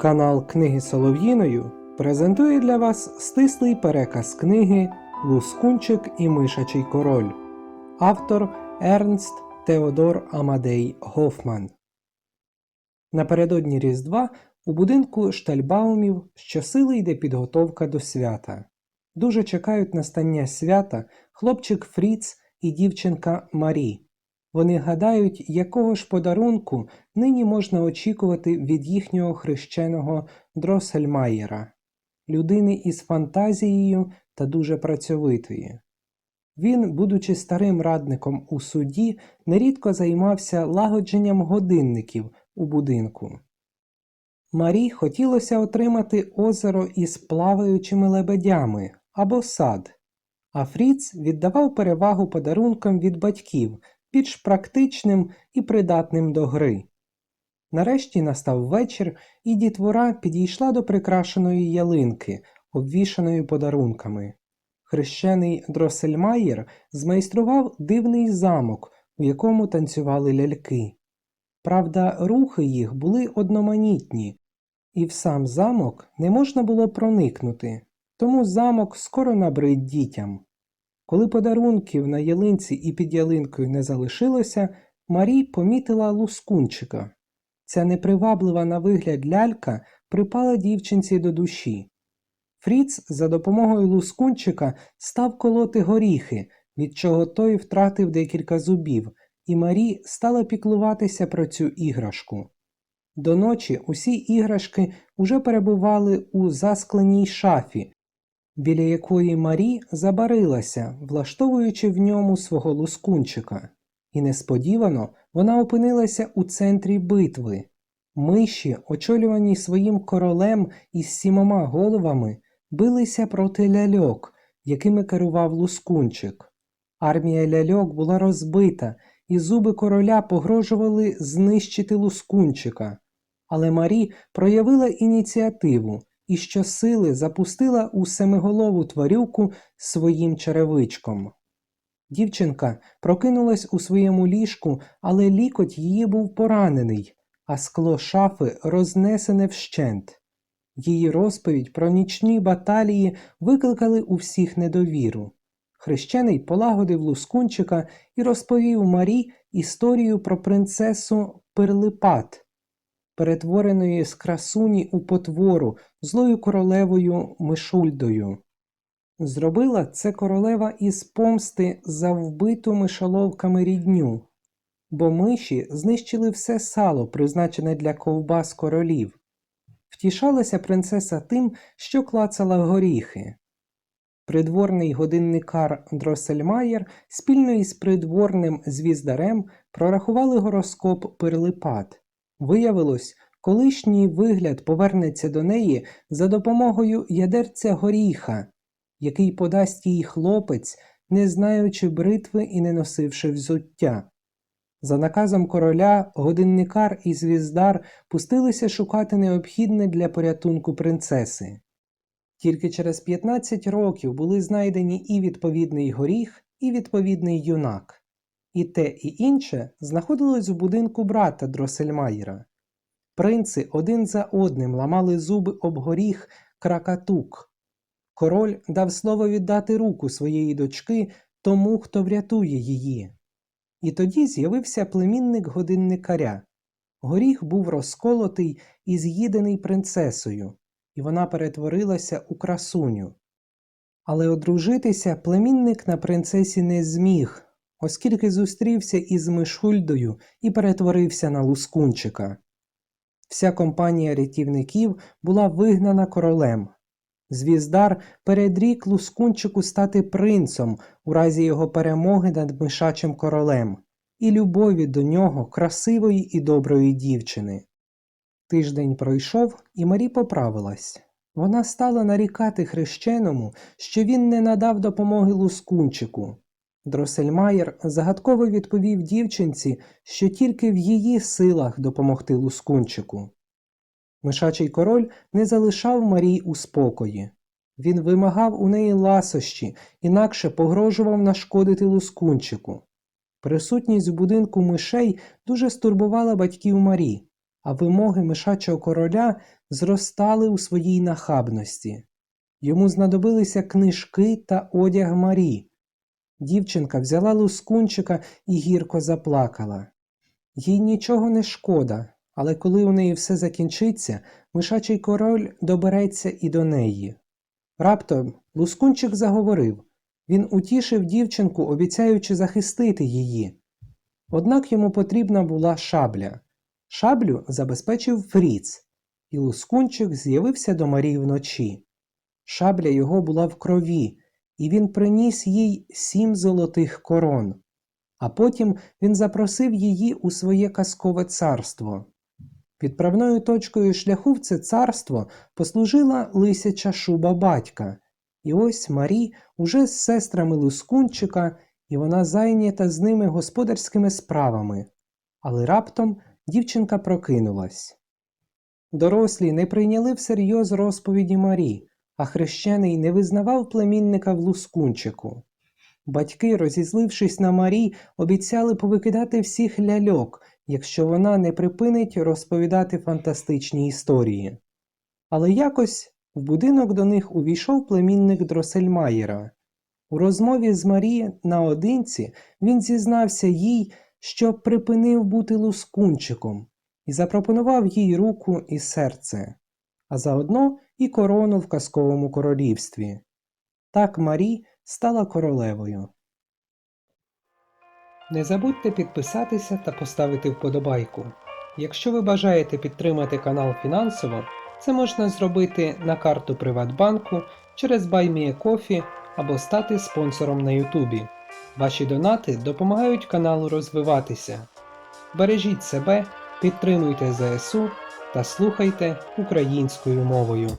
Канал Книги Солов'їною презентує для вас стислий переказ книги Лускунчик і Мишачий король. Автор Ернст Теодор Амадей Гофман. Напередодні Різдва у будинку Штальбаумів щосили йде підготовка до свята. Дуже чекають настання свята хлопчик Фріц і дівчинка Марі. Вони гадають, якого ж подарунку нині можна очікувати від їхнього хрещеного Дросельмаєра, людини із фантазією та дуже працьовитої. Він, будучи старим радником у суді, нерідко займався лагодженням годинників у будинку. Марі хотілося отримати озеро із плаваючими лебедями або сад, а Фріц віддавав перевагу подарункам від батьків, більш практичним і придатним до гри. Нарешті настав вечір, і дітвора підійшла до прикрашеної ялинки, обвішаної подарунками. Хрещений Дросельмаєр змайстрував дивний замок, у якому танцювали ляльки. Правда, рухи їх були одноманітні, і в сам замок не можна було проникнути, тому замок скоро набрид дітям. Коли подарунків на ялинці і під ялинкою не залишилося, Марі помітила лускунчика. Ця неприваблива на вигляд лялька припала дівчинці до душі. Фріц за допомогою лускунчика став колоти горіхи, від чого той втратив декілька зубів, і Марі стала піклуватися про цю іграшку. До ночі усі іграшки уже перебували у заскленій шафі, біля якої Марі забарилася, влаштовуючи в ньому свого лускунчика, і несподівано вона опинилася у центрі битви. Миші, очолювані своїм королем із сімома головами, билися проти ляльок, якими керував лускунчик. Армія ляльок була розбита, і зуби короля погрожували знищити лускунчика. Але Марі проявила ініціативу і щосили запустила у семиголову тварюку своїм черевичком. Дівчинка прокинулась у своєму ліжку, але лікоть її був поранений, а скло шафи рознесене вщент. Її розповідь про нічні баталії викликали у всіх недовіру. Хрещений полагодив лускунчика і розповів Марі історію про принцесу Перлипат, перетвореної з красуні у потвору злою королевою Мишульдою. Зробила це королева із помсти за вбиту мишоловками рідню, бо миші знищили все сало, призначене для ковбас королів. Втішалася принцеса тим, що клацала горіхи. Придворний годинникар Дросельмаєр спільно із придворним звіздарем прорахували гороскоп Перлипат. Виявилось, колишній вигляд повернеться до неї за допомогою ядерця горіха, який подасть їй хлопець, не знаючи бритви і не носивши взуття. За наказом короля годинникар і звіздар пустилися шукати необхідне для порятунку принцеси. Тільки через 15 років були знайдені і відповідний горіх, і відповідний юнак. І те, і інше знаходилось в будинку брата Дросельмаєра. Принци один за одним ламали зуби об горіх кракатук. Король дав слово віддати руку своєї дочки тому, хто врятує її. І тоді з'явився племінник годинникаря. Горіх був розколотий і з'їдений принцесою, і вона перетворилася у красуню. Але одружитися племінник на принцесі не зміг, оскільки зустрівся із Мишульдою і перетворився на лускунчика. Вся компанія рятівників була вигнана королем. Звіздар передрік лускунчику стати принцом у разі його перемоги над мишачим королем і любові до нього красивої і доброї дівчини. Тиждень пройшов, і Марі поправилась. Вона стала нарікати хрещеному, що він не надав допомоги лускунчику. Дросельмаєр загадково відповів дівчинці, що тільки в її силах допомогти лускунчику. Мишачий король не залишав Марій у спокої. Він вимагав у неї ласощі, інакше погрожував нашкодити лускунчику. Присутність в будинку мишей дуже стурбувала батьків Марі, а вимоги мишачого короля зростали у своїй нахабності. Йому знадобилися книжки та одяг Марі. Дівчинка взяла лускунчика і гірко заплакала. Їй нічого не шкода, але коли у неї все закінчиться, мишачий король добереться і до неї. Раптом лускунчик заговорив. Він утішив дівчинку, обіцяючи захистити її. Однак йому потрібна була шабля. Шаблю забезпечив Фріц, і лускунчик з'явився до Марії вночі. Шабля його була в крові, і він приніс їй сім золотих корон. А потім він запросив її у своє казкове царство. Відправною точкою шляху в це царство послужила лисяча шуба батька, і ось Марі уже з сестрами Лускунчика, і вона зайнята з ними господарськими справами. Але раптом дівчинка прокинулась. Дорослі не прийняли всерйоз розповіді Марі, а хрещений не визнавав племінника в Лускунчику. Батьки, розізлившись на Марі, обіцяли повикидати всіх ляльок, якщо вона не припинить розповідати фантастичні історії. Але якось в будинок до них увійшов племінник Дросельмаєра. У розмові з Марі наодинці він зізнався їй, що припинив бути лускунчиком, і запропонував їй руку і серце, а заодно і корону в казковому королівстві. Так Марі стала королевою. Не забудьте підписатися та поставити вподобайку. Якщо ви бажаєте підтримати канал фінансово, це можна зробити на карту Приватбанку через BuyMeACoffee або стати спонсором на Ютубі. Ваші донати допомагають каналу розвиватися. Бережіть себе, підтримуйте ЗСУ та слухайте українською мовою.